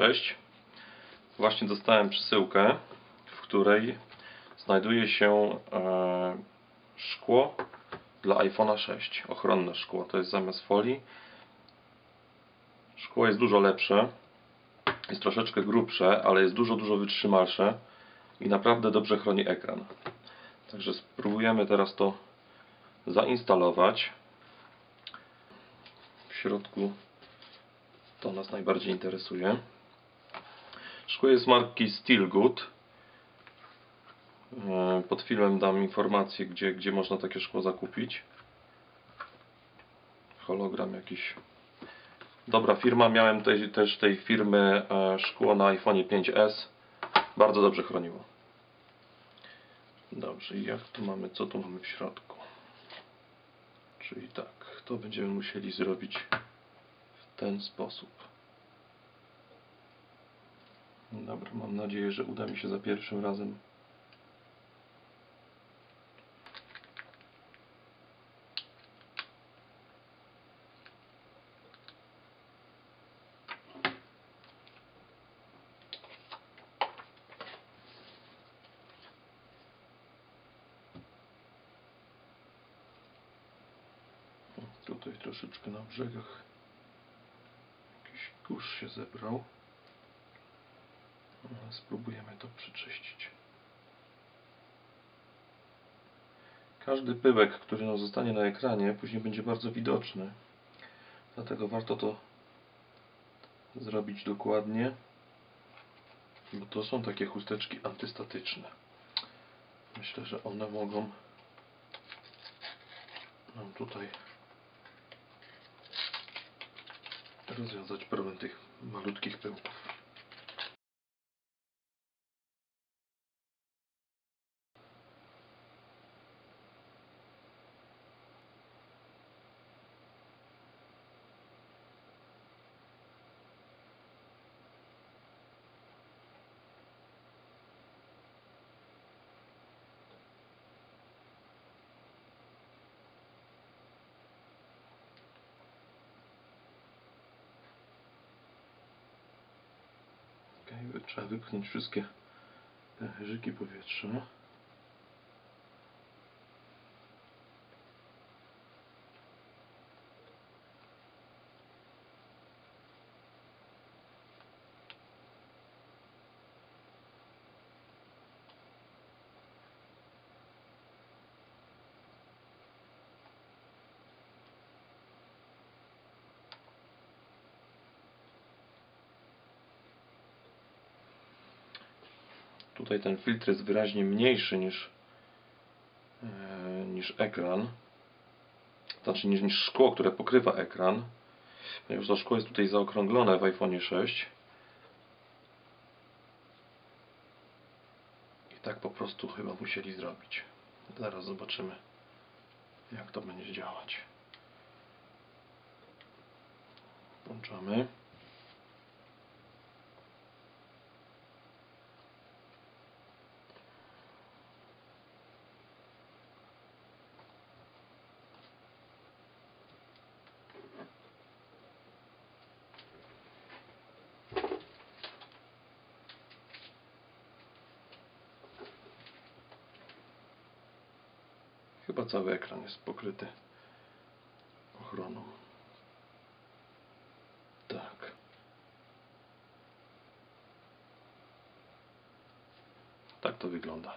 Cześć. Właśnie dostałem przesyłkę, w której znajduje się e, szkło dla iPhone'a 6. Ochronne szkło. To jest zamiast folii. Szkło jest dużo lepsze. Jest troszeczkę grubsze, ale jest dużo, dużo wytrzymalsze i naprawdę dobrze chroni ekran. Także spróbujemy teraz to zainstalować. W środku to nas najbardziej interesuje. Szkło jest marki Steelgood. E, Pod filmem dam informację, gdzie, gdzie można takie szkło zakupić. Hologram jakiś. Dobra firma. Miałem tej, też tej firmy e, szkło na iPhone 5s. Bardzo dobrze chroniło. Dobrze, i jak tu mamy, co tu mamy w środku? Czyli tak, to będziemy musieli zrobić w ten sposób. Dobra, mam nadzieję, że uda mi się za pierwszym razem. Tutaj troszeczkę na brzegach jakiś kurz się zebrał. Ale Spróbujemy to przeczyścić. Każdy pyłek, który nam zostanie na ekranie, później będzie bardzo widoczny. Dlatego warto to zrobić dokładnie, bo to są takie chusteczki antystatyczne. Myślę, że one mogą nam tutaj rozwiązać problem tych malutkich pyłków. Trzeba wypchnąć wszystkie pęcherzyki powietrza. Tutaj ten filtr jest wyraźnie mniejszy niż, e, niż ekran. Znaczy niż, niż szkło, które pokrywa ekran. Ponieważ to szkło jest tutaj zaokrąglone w iPhone 6. I tak po prostu chyba musieli zrobić. Zaraz zobaczymy jak to będzie działać. Włączamy. Chyba cały ekran jest pokryty ochroną. Tak. Tak to wygląda.